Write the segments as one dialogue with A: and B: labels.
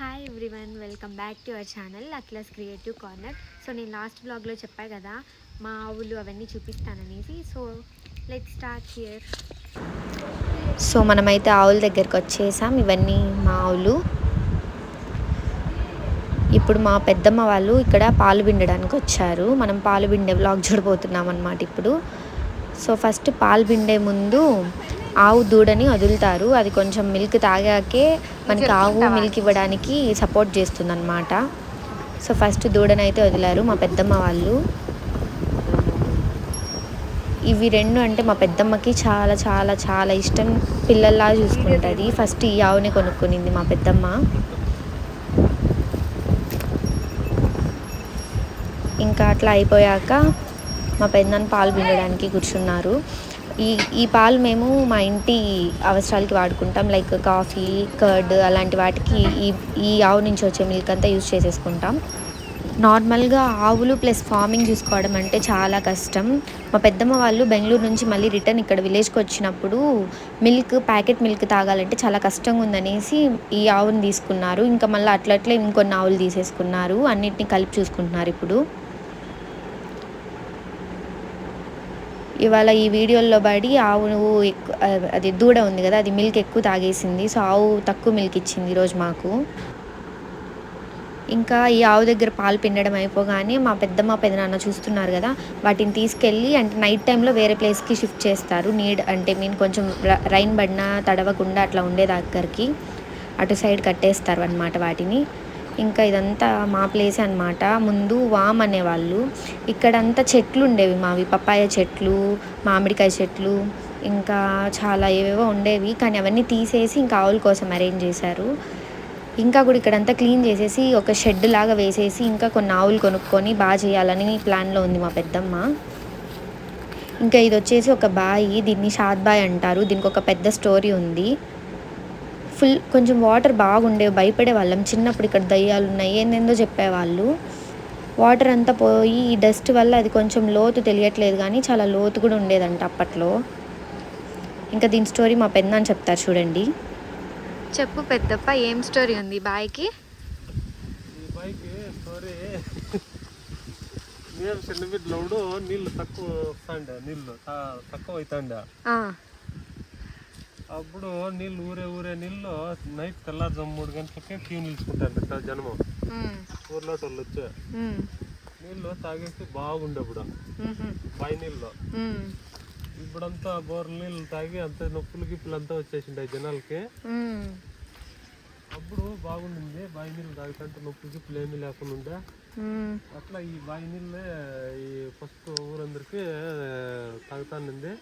A: Hi everyone welcome back to our channel Atlas creative corner so నేను last బ్లాగ్లో చెప్పా కదా మా ఆవులు అవన్నీ చూపిస్తాననేసి. So let start here
B: so మనమైతే ఆవుల దగ్గరికి వచ్చేసాం ఇవన్నీ మా ఆవులు ఇప్పుడు మా పెద్దమ్మ వాళ్ళు ఇక్కడ పాలు పిండడానికి వచ్చారు. మనం పాలు పిండే బ్లాగ్ చూడబోతున్నాం అనమాట ఇప్పుడు. సో ఫస్ట్ పాలు పిండే ముందు ఆవు దూడని వదులుతారు. అది కొంచెం మిల్క్ తాగాకే మనకి ఆవు మిల్క్ ఇవ్వడానికి సపోర్ట్ చేస్తుంది అనమాట సో ఫస్ట్ దూడని అయితే వదిలారు మా పెద్దమ్మ వాళ్ళు. ఇవి రెండు అంటే మా పెద్దమ్మకి చాలా చాలా చాలా ఇష్టం. పిల్లల్లా చూసుకుంటుంది. ఫస్ట్ ఈ ఆవుని కొనుక్కునింది మా పెద్దమ్మ. ఇంకా అట్లా అయిపోయాక మా పెద్దనాన్న పాలు పిండడానికి కూర్చున్నారు. ఈ ఈ పాలు మేము మా ఇంటి అవసరాలకి వాడుకుంటాం. లైక్ కాఫీ కర్డ్ అలాంటి వాటికి ఈ ఈ ఆవు నుంచి వచ్చే మిల్క్ అంతా యూజ్ చేసేసుకుంటాం. నార్మల్గా ఆవులు ప్లస్ ఫార్మింగ్ చూసుకోవడం అంటే చాలా కష్టం. మా పెద్దమ్మ వాళ్ళు బెంగళూరు నుంచి మళ్ళీ రిటర్న్ ఇక్కడ విలేజ్కి వచ్చినప్పుడు మిల్క్ ప్యాకెట్ మిల్క్ తాగాలంటే చాలా కష్టంగా ఉందనేసి ఈ ఆవుని తీసుకున్నారు. ఇంకా మళ్ళీ అట్లట్లే ఇంకొన్ని ఆవులు తీసేసుకున్నారు. అన్నిటిని కలిపి చూసుకుంటున్నారు ఇప్పుడు. ఇవాళ ఈ వీడియోల్లో పడి ఆవు ఎక్కువ అది దూడ ఉంది కదా అది మిల్క్ ఎక్కువ తాగేసింది. సో ఆవు తక్కువ మిల్క్ ఇచ్చింది ఈరోజు మాకు. ఇంకా ఈ ఆవు దగ్గర పాలు పిండడం అయిపోగానే మా పెద్దమ్మ పెదనాన్న చూస్తున్నారు కదా వాటిని తీసుకెళ్ళి అంటే నైట్ టైంలో వేరే ప్లేస్కి షిఫ్ట్ చేస్తారు. నీడ్ అంటే మీన్ కొంచెం ర- రైన్ పడినా తడవకుండా అట్లా ఉండే దగ్గరికి అటు సైడ్ కట్టేస్తారు అనమాట వాటిని. ఇంకా ఇదంతా మా ప్లేస్ అన్నమాట. ముందు వామ్ అనేవాళ్ళు. ఇక్కడంతా చెట్లు ఉండేవి మావి. పప్పాయ చెట్లు మామిడికాయ చెట్లు ఇంకా చాలా ఏవేవో ఉండేవి. కానీ అవన్నీ తీసేసి ఇంకా ఆవుల కోసం అరేంజ్ చేశారు. ఇంకా కూడా ఇక్కడంతా క్లీన్ చేసేసి ఒక షెడ్ లాగా వేసేసి ఇంకా కొన్ని ఆవులు కొనుక్కొని బాగా చేయాలని ప్లాన్లో ఉంది మా పెద్దమ్మ. ఇంకా ఇది వచ్చేసి ఒక బాయి. దీన్ని షాద్ బాయ్ అంటారు. దీనికి ఒక పెద్ద స్టోరీ ఉంది. ఫుల్ కొంచెం వాటర్ బాగుండేవి భయపడే వాళ్ళం. చిన్నప్పుడు ఇక్కడ దయ్యాలు ఉన్నాయి ఏందేందో చెప్పేవాళ్ళు. వాటర్ అంతా పోయి ఈ డస్ట్ వల్ల అది కొంచెం లోతు తెలియట్లేదు కానీ చాలా లోతు కూడా ఉండేదంట అప్పట్లో. ఇంకా దీని స్టోరీ మా పెద్దనాన్న చెప్తారు చూడండి.
A: చెప్పు పెద్దప్ప ఏం స్టోరీ ఉంది? బాయ్కి?
C: మేము చిన్న నీళ్ళు తక్కువ వస్తాండే నీళ్ళు తక్కువ అవుతాండే అప్పుడు నీళ్ళు ఊరే ఊరే నీళ్ళు నైట్ తెల్లారుజాము మూడు గంటలకే క్యూ నిలుచుకుంటారు పెద్ద జనము. ఊర్లో వచ్చే. నీళ్ళు తాగేసి బాగుండే అప్పుడు బావి నీళ్ళు. ఇప్పుడంతా బోర్ నీళ్ళు తాగి అంత నొప్పులు గిప్పులు అంతా వచ్చేసిండే జనాలకి. అప్పుడు బాగుండింది. బావి నీళ్ళు తాగుతుంటే నొప్పులు గిప్పులు ఏమీ లేకుండా ఉండే. అట్లా ఈ బావి నీళ్ళే ఈ ఫస్ట్ ఊరందరికి తాగుతానండి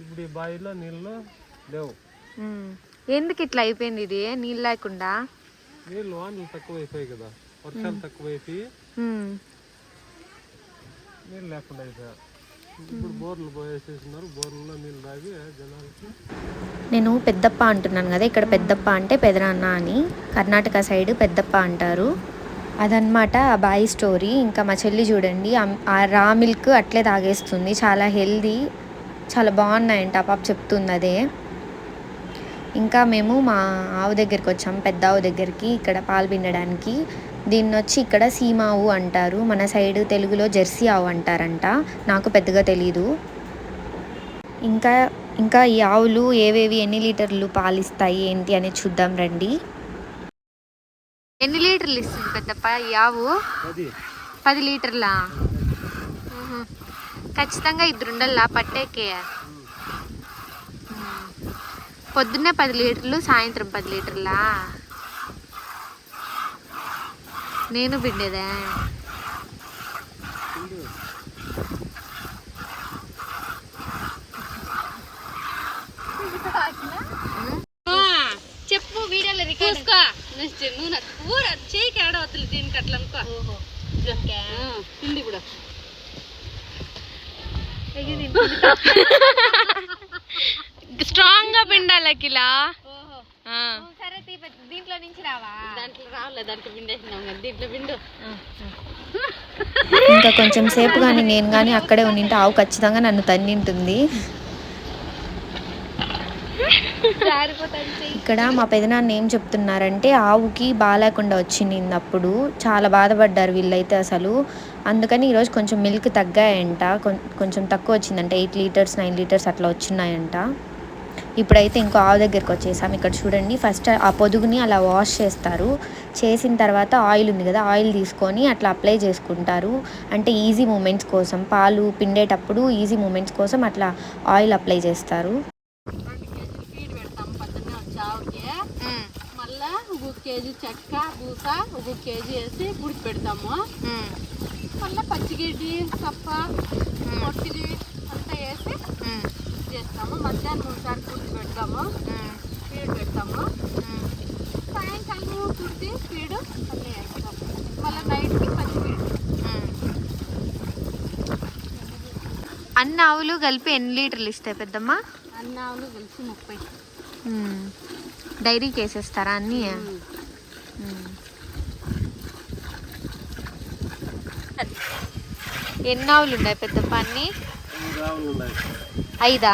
C: ఇప్పుడు ఈ బావిలో నీళ్ళు లేవు.
A: ఎందుకు ఇట్లా అయిపోయింది ఇది? నీళ్ళు లేకుండా?
C: నీళ్ళు వానలు తక్కువ అయిపోయాయి కదా. వర్షాలు తక్కువ అయిపోయి. నీళ్ళు లేకుండా అయిపోయాయి. ఇప్పుడు బోర్లు పోయేసేసినారు బోర్లలో నీళ్ళు తాగి జనాలకి
B: నేను పెద్దప్ప అంటున్నాను కదా. ఇక్కడ పెద్దప్ప అంటే పెదనాన్న అని. కర్ణాటక సైడ్ పెద్దప్ప అంటారు. అదనమాట ఆ బాయి స్టోరీ. ఇంకా మా చెల్లి చూడండి ఆ- ఆ రా మిల్క్ అట్లే తాగేస్తుంది. చాలా హెల్దీ చాలా బాగున్నాయంట ఆ పాప చెప్తుంది అదే ఇంకా మేము మా ఆవు దగ్గరికి వచ్చాం పెద్ద ఆవు దగ్గరికి ఇక్కడ పాలు పిండడానికి. దీన్ని వచ్చి ఇక్కడ సీమావు అంటారు మన సైడ్ తెలుగులో జెర్సీ ఆవు అంటారంట నాకు పెద్దగా తెలీదు. ఇంకా ఇంకా ఈ ఆవులు ఏవేవి ఎన్ని లీటర్లు పాలిస్తాయి ఏంటి అనేది చూద్దాం రండి.
A: ఎన్ని లీటర్లు ఇస్తుంది పెద్దప్ప ఈ ఆవు? పది. లీటర్లా. ఖచ్చితంగా ఇద్దరు ఉండాలా పట్టేకే. పొద్దున్నే పది లీటర్లు సాయంత్రం పది లీటర్లా? నేను పిండేదే? చెప్పు వీడియోలో రికార్డ్
D: నువ్వు నాకు చేయికి ఆడవతలు దీనికి అట్లా అనుకో ఇప్పుడు
A: స్ట్రాంగ్గా పిండాలి కిలా సరే దీంట్లో నుంచి రావా?
D: దాంట్లో రావలే దాంట్లో పిండేసినాం కదా దీంట్లో పిండు.
B: ఇంకా కొంచెం సేపు కానీ నేను కానీ అక్కడే ఉండింటే ఆవు ఖచ్చితంగా నన్ను తన్నింటుంది. ఇక్కడ మా పెదనాన్న ఏం చెప్తున్నారంటే ఆవుకి బాగాలేకుండా వచ్చింది అప్పుడు చాలా బాధపడ్డారు వీళ్ళైతే అసలు. అందుకని ఈరోజు కొంచెం మిల్క్ తగ్గాయంట. కొంచెం తక్కువ వచ్చిందంట. ఎయిట్ లీటర్స్ నైన్ లీటర్స్ అట్లా వచ్చినాయంట ఇప్పుడైతే ఇంకో ఆవు దగ్గరికి వచ్చేసాం. ఇక్కడ చూడండి. ఫస్ట్ ఆ పొదుగుని అలా వాష్ చేస్తారు. చేసిన తర్వాత ఆయిల్ ఉంది కదా ఆయిల్ తీసుకొని అట్లా అప్లై చేసుకుంటారు. అంటే ఈజీ మూమెంట్స్ కోసం పాలు పిండేటప్పుడు ఈజీ మూమెంట్స్ కోసం అట్లా ఆయిల్ అప్లై చేస్తారు
D: రెండు కేజీలు ఫీడ్ పెడతాం పొద్దున్నే వచ్చి ఆవుకి మళ్ళా ఒక కేజీ చెక్క బూస ఒక కేజీ వేసి ఉడికి పెడతాము. మళ్ళీ పచ్చిగడ్డి సప్ప పొట్టిది అంతా వేసి చేస్తాము. మధ్యాహ్నం ఒకసారి కుడికి పెడతాము. ఫీడ్ పెడతాము. సాయంకాలం కుడితి ఫీడ్ మళ్ళీ వేస్తాము. మళ్ళీ నైట్కి పచ్చి ఫీడ్
A: అన్ని ఆవులు కలిపి ఎన్ని లీటర్లు ఇస్తాయి పెద్దమ్మ?
D: అన్ని ఆవులు కలిసి ముప్పై.
A: డైరీకి వేసేస్తారా అన్నీ? ఎన్ని ఆవులు ఉన్నాయి పెద్దమ్మ అన్ని
C: ఐదు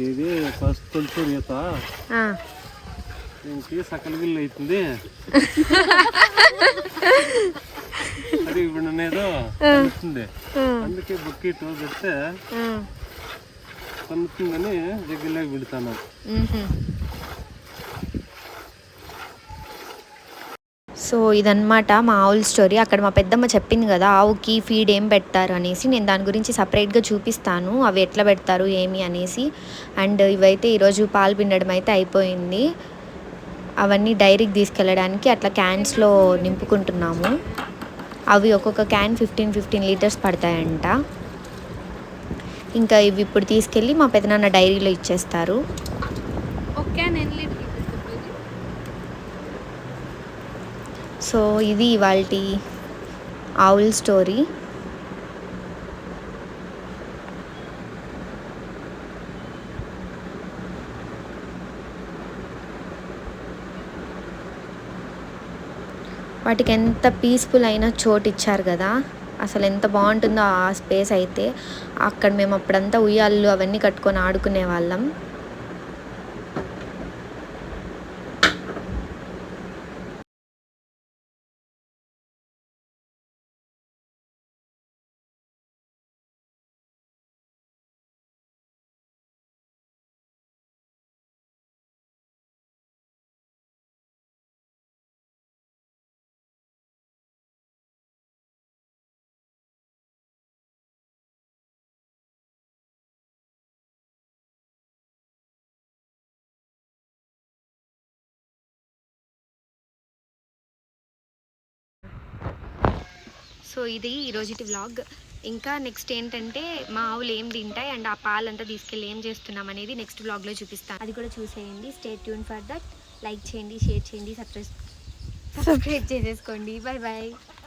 C: ఇది ఇది ఫస్ట్ కొంచెం ఈత.
A: ఆ.
C: దీనికి సకల బిల్లు అవుతుంది. అది ఇప్పుడు అందుకే బొక్కిట్ పెడితే
A: ఉమ్.
C: కలుతుందని దగ్గరలోకి పెడతాను.
B: సో ఇదన్నమాట మా ఆవుల స్టోరీ. అక్కడ మా పెద్దమ్మ చెప్పింది కదా ఆవుకి ఫీడ్ ఏం పెడతారు అనేసి. నేను దాని గురించి సపరేట్గా చూపిస్తాను అవి ఎట్లా పెడతారు ఏమి అనేసి. అండ్ ఇవైతే ఈరోజు పాలు పిండడం అయితే అయిపోయింది. అవన్నీ డైరీకి తీసుకెళ్ళడానికి అట్లా క్యాన్స్లో నింపుకుంటున్నాము. అవి ఒక్కొక్క క్యాన్ ఫిఫ్టీన్ ఫిఫ్టీన్ లీటర్స్ పడతాయంట. ఇంకా ఇవి ఇప్పుడు తీసుకెళ్ళి మా పెదనాన్న డైరీలో ఇచ్చేస్తారు.
D: ఓకే ఎన్ని లీటర్
B: సో ఇది ఇవాళ ఆవుల్ స్టోరీ. వాటికి ఎంత పీస్ఫుల్ అయిన చోటు ఇచ్చారు కదా. అసలు ఎంత బాగుంటుందో ఆ స్పేస్ అయితే. అక్కడ మేము అప్పుడంతా ఉయ్యాళ్ళు అవన్నీ కట్టుకొని ఆడుకునే వాళ్ళం.
A: సో ఇది ఈరోజుటి వ్లాగ్ ఇంకా నెక్స్ట్ ఏంటంటే మా ఆవులు ఏం తింటాయి అండ్ ఆ పాలంతా తీసుకెళ్ళి ఏం చేస్తున్నాం అనేది నెక్స్ట్ వ్లాగ్లో చూపిస్తాను. అది కూడా చూసేయండి. Stay tune for that like చేయండి షేర్ చేయండి సబ్స్క్రైబ్ సబ్స్క్రైబ్ చేసేసుకోండి. Bye bye